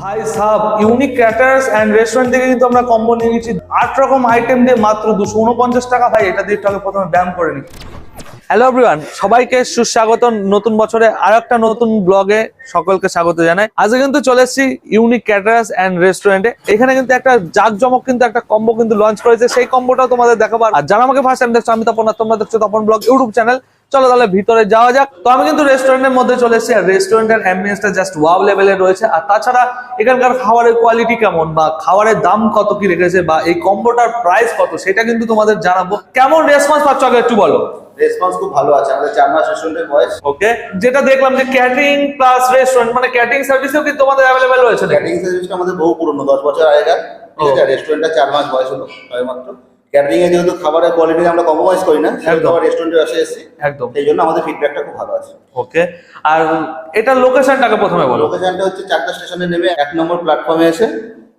ভাই সাব unique caterers and restaurant থেকে কিন্তু আমরা কম্বো নিয়ে নিচ্ছি। আট রকম আইটেম দিয়ে মাত্র দুশো উনপঞ্চাশ টাকা ভাই, এটা দিয়ে একটু প্রথমে ব্যায়াম করে নি হ্যালো এভরিওয়ান সবাইকে সুস্বাগত নতুন বছরে আর একটা নতুন ব্লগে সকলকে স্বাগত জানাই। আজকে কিন্তু চলে এসেছি ইউনিক ক্যাটারাস অ্যান্ড রেস্টুরেন্টে এখানে কিন্তু একটা জাকজমক কিন্তু একটা কম্বো কিন্তু লঞ্চ করেছে, সেই কম্বোটাও তোমাদের দেখাবো। আর যারা আমাকে ফার্স্ট টাইম দেখছ, আমি তপন আর তোমরা দেখছ তপন ব্লগ ইউটিউব চ্যানেল চলো তাহলে ভিতরে যাওয়া যাক। তো আমি কিন্তু রেস্টুরেন্টের মধ্যে চলে এসেছি আর রেস্টুরেন্টের অ্যাম্বিয়েন্সটা জাস্ট ওয়াও লেভেলে রয়েছে। আর তাছাড়া এখানকার খাবারের কোয়ালিটি কেমন বা খাবারের দাম কত কি রেখেছে বা এই কম্বোটার প্রাইস কত সেটা কিন্তু তোমাদের জানাব। কেমন রেসপন্স পাচ্ছ আগে একটু বলো? রেসপন্স খুব ভালো আছে আমাদের চার মাস রেস্টুরেন্টের বয়স। ওকে যেটা দেখলাম যে ক্যাটারিং প্লাস রেস্টুরেন্ট মানে ক্যাটারিং সার্ভিসও কি তোমাদের অ্যাভেলেবেল রয়েছে নাকি? ক্যাটারিং সার্ভিসটা আমাদের বহু পুরনো দশ বছর আগেকার। রেস্টুরেন্টটা চার মাস বয়স হলো মাত্র। ক্যাটারিং এ যেহেতু খাবারের কোয়ালিটি আমরা কম্প্রোমাইজ করি না একদম। রেস্টুরেন্টে বসে এসেছি একদম। সেই জন্য আমাদের ফিডব্যাকটা খুব ভালো আছে। ওকে আর এটার লোকেশনটাকে প্রথমে বলো। লোকেশনটা হচ্ছে চারটা স্টেশনে নেমে এক নম্বর প্ল্যাটফর্মে এসে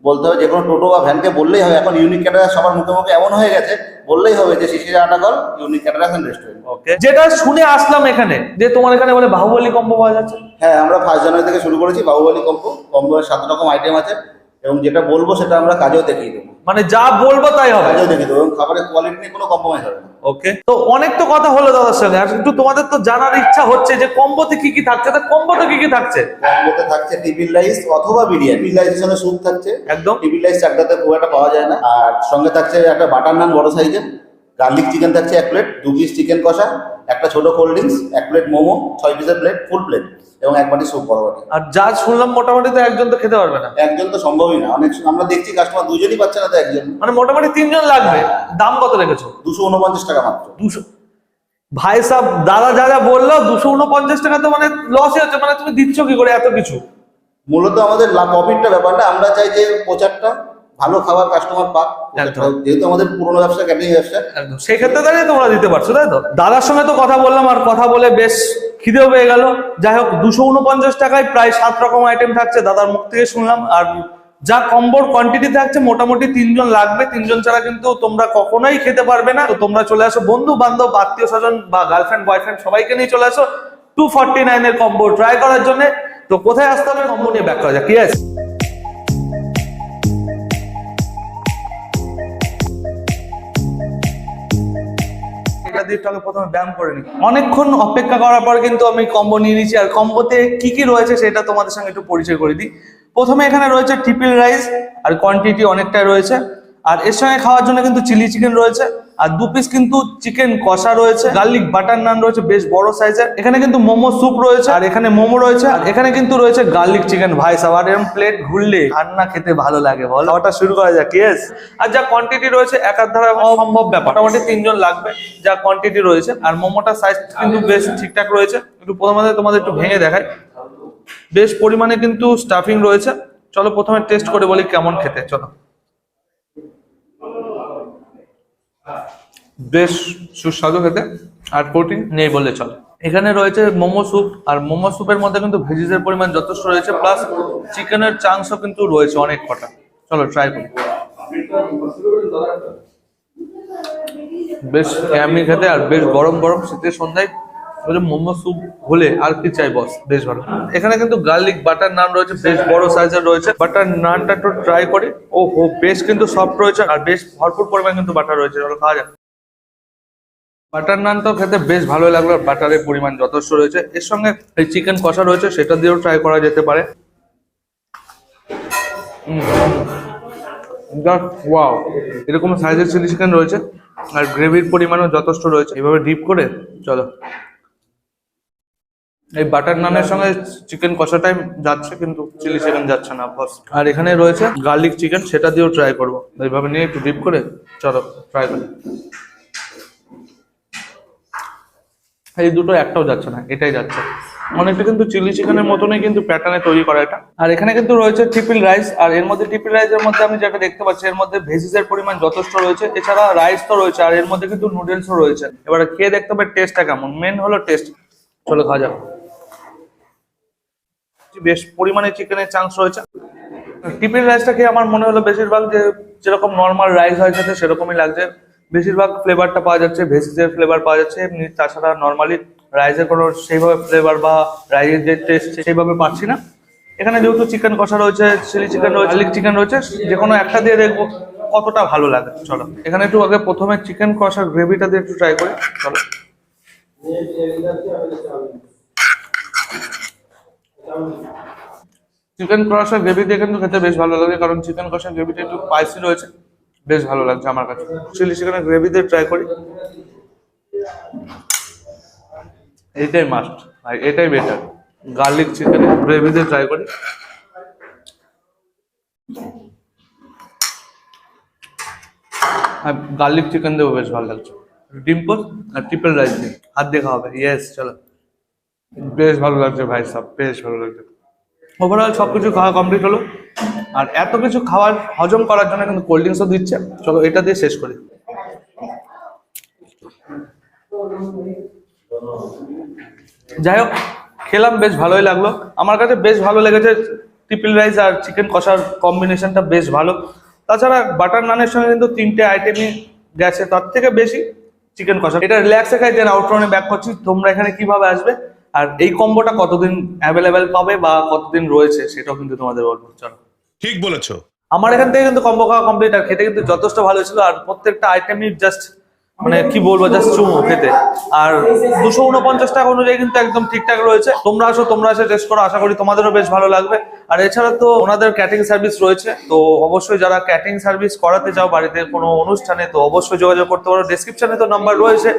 বলতে হবে যে কোনো টোটো বা ভ্যানকে বললেই হবে। এখন ইউনিক ক্যাটারাস সবার মুখে মুখে এমন হয়ে গেছে বললেই হবে যে Shishir আটাগল unique caterers and restaurant okay যেটা শুনে আসলাম এখানে যে তোমার এখানে বলে বাহুবলী কম্বো পাওয়া যাচ্ছে। হ্যাঁ আমরা ফার্স্ট জানুয়ারি থেকে শুরু করেছি বাহুবলী কম্বো কম্বোর সাত রকম আইটেম আছে এবং যেটা বলব সেটা আমরা কাজেও দেখিয়ে দেবো। মানে যা বলব তাই হবে। খাবারের কোয়ালিটি নিয়ে কোনো কম্প্রোমাইজ হবে না। ওকে তো অনেক তো কথা হলো দাদার সঙ্গে আর একটু তোমাদের তো জানার ইচ্ছা হচ্ছে যে কম্বোতে কি কি থাকছে? তা কম্বোতে কি কি থাকছে? কম্বোতে থাকছে টিফিন রাইস অথবা বিরিয়ানি। টিফিন রাইসের সঙ্গে স্যুপ থাকছে। একদম। টিফিন রাইস চাকদাতে খুব একটা পাওয়া যায় না। আর সঙ্গে থাকছে একটা বাটার নান বড় সাইজের। গার্লিক চিকেন থাকছে এক প্লেট দু পিস চিকেন কষা একটা ছোট কোল্ড ড্রিঙ্কস এক প্লেট মোমো ছয় পিসের প্লেট ফুল প্লেট এবং এক বাটি স্যুপ বড় বাটি। আর যা শুনলাম মোটামুটি তো একজন তো খেতে পারবে না। একজন তো সম্ভবই না। অনেক আমরা দেখছি কাস্টমার দুজনই পাচ্ছে না তো একজন। মানে মোটামুটি তিনজন লাগবে। দাম কত রেখেছো? দুশো উনপঞ্চাশ টাকা মাত্র। দুশো। ভাই সাহ দাদা যা যা বলল দুশো উনপঞ্চাশ টাকা তো মানে লসই হচ্ছে। মানে তুমি দিচ্ছ কি করে এত কিছু? মূলত আমাদের প্রফিটটা ব্যাপার না আমরা চাই যে প্রচারটা ভালো খাবার কাস্টমার পাক। যেহেতু আমাদের পুরোনো ব্যবসা ক্যাটারিং ব্যবসা। একদম। সেই ক্ষেত্রে দাঁড়িয়ে তোমরা দিতে পারছ তাই তো? দাদার সঙ্গে তো কথা বললাম আর কথা বলে বেশ খিদেও পেয়ে গেল। যাই হোক, দুশো উনপঞ্চাশ টাকায় প্রায় সাত রকম আইটেম থাকছে দাদার মুখ থেকে শুনলাম। আর যা কম্বোর কোয়ান্টিটি থাকছে, মোটামুটি তিনজন লাগবে। তিনজন ছাড়া কিন্তু তোমরা কখনোই খেতে পারবে না। তো তোমরা চলে আসো, বন্ধু বান্ধব, আত্মীয় স্বজন বা গার্লফ্রেন্ড বয়ফ্রেন্ড সবাইকে নিয়ে চলে আসো। টু ফর্টি নাইনের কম্বো ট্রাই করার জন্য। তো কোথায় আসতে হবে? কম্বো নিয়ে ব্যাক করা যাক। কি আছে এটা দিয়ে একটু প্রথমে ব্যায়াম করে নিই অনেকক্ষণ অপেক্ষা করার পর কিন্তু আমি কম্বো নিয়ে নিয়েছি। আর কম্বোতে কি কি রয়েছে সেটা তোমাদের সঙ্গে একটু পরিচয় করে দিই। প্রথমে এখানে রয়েছে টিপিল রাইস আর কোয়ান্টিটি অনেকটাই রয়েছে। আর এর সঙ্গে খাওয়ার জন্য কিন্তু চিলি চিকেন রয়েছে। আর দু পিস কিন্তু চিকেন কষা রয়েছে গার্লিক বাটার নান রয়েছে বেশ বড় সাইজের এখানে কিন্তু মোমো স্যুপ রয়েছে আর এখানে মোমো রয়েছে আর এখানে কিন্তু রয়েছে গার্লিক চিকেন ভাই আর এরকম প্লেট ঘুরলে রান্না খেতে ভালো লাগে বল। খাওয়াটা শুরু করা যাক ইয়েস আর যা কোয়ান্টিটি রয়েছে একার ধারা অসম্ভব ব্যাপার। মোটামুটি তিনজন লাগবে যা কোয়ান্টিটি রয়েছে। আর মোমোটার সাইজ কিন্তু বেশ ঠিকঠাক রয়েছে। একটু প্রথমে তোমাদের একটু ভেঙে দেখায় বেশ পরিমাণে কিন্তু স্টাফিং রয়েছে। চলো প্রথমে টেস্ট করে বলি কেমন খেতে চলো। বেশ সুস্বাদু খেতে, আর প্রোটিন নেই বললে চলে। এখানে রয়েছে মোমো স্যুপ আর মোমো স্যুপের মধ্যে কিন্তু ভেজিসের পরিমাণ যথেষ্ট রয়েছে প্লাস চিকেনের চাংসও কিন্তু রয়েছে অনেক কটা। চলো ট্রাই করি। বেশ ক্যামি খেতে, আর বেশ গরম গরম শীতের সন্ধ্যায় মোমো স্যুপ হলে আর কি চাই বস বেশ ভালো। এখানে কিন্তু গার্লিক বাটার নান রয়েছে, বেশ বড় সাইজের রয়েছে। বাটার নানটা একটু ট্রাই করি। ও হো বেশ কিন্তু সফট রয়েছে আর বেশ ভরপুর পরিমাণ কিন্তু বাটার রয়েছে, চলো খাওয়া যাক। বাটার নান তো খেতে বেশ ভালো লাগল, আর বাটারের পরিমাণ যথেষ্ট রয়েছে। এর সঙ্গে এই চিকেন কষা রয়েছে, সেটা দিয়েও ট্রাই করা যেতে পারে। ওয়াও এরকম সাইজের চিলি চিকেন রয়েছে, আর গ্রেভির পরিমাণও যথেষ্ট রয়েছে। এভাবে ডিপ করে, চলো। এই বাটার নানের সঙ্গে চিকেন কষাটাই যাচ্ছে কিন্তু চিলি চিকেন যাচ্ছে না বস আর এখানে রয়েছে গার্লিক চিকেন সেটা দিয়েও ট্রাই করব। এইভাবে নিয়ে একটু ডিপ করে চলো ট্রাই করি। এই দুটো একটাও যাচ্ছে না, এটাই যাচ্ছে। অনেকটা কিন্তু চিলি চিকেনের মতনই কিন্তু প্যাটার্নে তৈরি করা এটা। আর এখানে কিন্তু রয়েছে টিপিল রাইস আর এর মধ্যে টিপিল রাইসের মধ্যে আমি যেটা দেখতে পাচ্ছি, এর মধ্যে ভেজিসের পরিমাণ যথেষ্ট রয়েছে। এছাড়া রাইস তো রয়েছে, আর এর মধ্যে কিন্তু নুডলসও রয়েছে। এবারে খেয়ে দেখতে হবে টেস্টটা কেমন। মেন হলো টেস্ট চলো খাওয়া যাক। বেশ পরিমাণে চিকেনের চান্স রয়েছে। টিফিন রাইসটা খেয়ে আমার মনে হলো বেশিরভাগ যে, যেরকম নর্মাল রাইস হয় খেতে সেরকমই লাগছে। বেশিরভাগ ফ্লেভারটা পাওয়া যাচ্ছে ভেজিসের ফ্লেভার পাওয়া যাচ্ছে, এমনি তাছাড়া নর্মালি রাইসের কোনো সেইভাবে ফ্লেভার বা রাইসের যে টেস্ট সেইভাবে পাচ্ছি না। এখানে যেহেতু চিকেন কষা রয়েছে চিলি চিকেন রয়েছে গার্লিক চিকেন রয়েছে যে কোনো একটা দিয়ে দেখব কতটা ভালো লাগে। চলো, এখানে একটু আগে প্রথমে চিকেন কষার গ্রেভিটা দিয়ে একটু ট্রাই করি। চলো। চিকেন কষা গ্রেভি দিয়ে কিন্তু খেতে বেশ ভালো লাগে, কারণ চিকেন কষা গ্রেভিটা একটু স্পাইসি রয়েছে, বেশ ভালো লাগছে আমার কাছে। চিলি চিকেনের গ্রেভি দিয়ে ট্রাই করি। এটাই মাস্ট ভাই এটাই বেটার গার্লিক চিকেন গ্রেভি দিয়ে ট্রাই করি। গার্লিক চিকেন দিয়েও বেশ ভালো লাগছে। ডিম্পল আর ট্রিপল রাইস দিয়ে। হাত দেখা হবে। ইয়েস চলো। বেশ ভালো লাগছে ভাই, সব বেশ ভালো লাগছে। ওভারঅল সব কিছু খাওয়া কমপ্লিট হলো। আর এত কিছু খাওয়ার হজম করার জন্য কিন্তু কোল্ড ড্রিঙ্কসও দিচ্ছে। চলো এটা দিয়ে শেষ করি। যাই হোক, খেলাম, বেশ ভালোই লাগল। আমার কাছে বেশ ভালো লেগেছে ট্রিপল রাইস আর চিকেন কষার কম্বিনেশনটা বেশ ভালো। তাছাড়া বাটার নানের সঙ্গে কিন্তু তিনটে আইটেমই গেছে, তার থেকে বেশি চিকেন কষা। এটা রিল্যাক্সে খাই দেন আউটরনে ব্যাক করছি। তোমরা এখানে কীভাবে আসবে? আর এই কম্বোটা কতদিন অ্যাভেলেবেল পাবে বা কতদিন রয়েছে সেটাও কিন্তু তোমাদের বলব। চলো। ঠিক বলেছ। আমার এখান থেকে কিন্তু কম্বো খাওয়া কমপ্লিট আর খেতে কিন্তু যথেষ্ট ভালো ছিল আর প্রত্যেকটা আইটেমই জাস্ট মানে কি বলব জাস্ট চুমো খেতে। আর দুশো উনপঞ্চাশ টাকা অনুযায়ী কিন্তু একদম ঠিকঠাক রয়েছে। তোমরা আসো তোমরা এসে টেস্ট করো আশা করি তোমাদেরও বেশ ভালো লাগবে। আর এছাড়া তো ওনাদের ক্যাটারিং সার্ভিস রয়েছে, তো অবশ্যই যারা ক্যাটারিং সার্ভিস করাতে চাও বাড়িতে কোনো অনুষ্ঠানে, তো অবশ্যই যোগাযোগ করতে পারো। ডেসক্রিপশনে তো নাম্বার রয়েছে।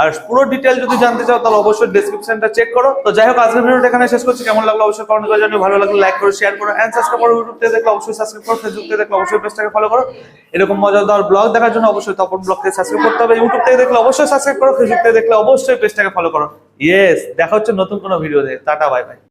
আর পুরো ডিটেল যদি জানতে চাও, তাহলে অবশ্যই ডেসক্রিপশনটা চেক করো। তো যাই হোক, আজকের ভিডিওটা এখানে শেষ করছি। কেমন লাগল অবশ্যই কমেন্ট করে জানিও। ভালো লাগলে লাইক করো শেয়ার করো অ্যান্ড সাবস্ক্রাইব করো ইউটিউব থেকে দেখলে অবশ্যই সাবস্ক্রাইব করো ফেসবুক থেকে দেখলে অবশ্যই পেজটাকে ফলো করো। এরকম মজাদার ব্লগ দেখার জন্য অবশ্যই তপন ব্লগ থেকে সাবস্ক্রাইব করতে হবে। ইউটিউব থেকে দেখলে অবশ্যই সাবস্ক্রাইব করো ফেসবুক থেকে দেখলে অবশ্যই পেজটাকে ফলো করো। ইয়েস দেখা হচ্ছে নতুন কোনো ভিডিও দিয়ে টাটা বাই বাই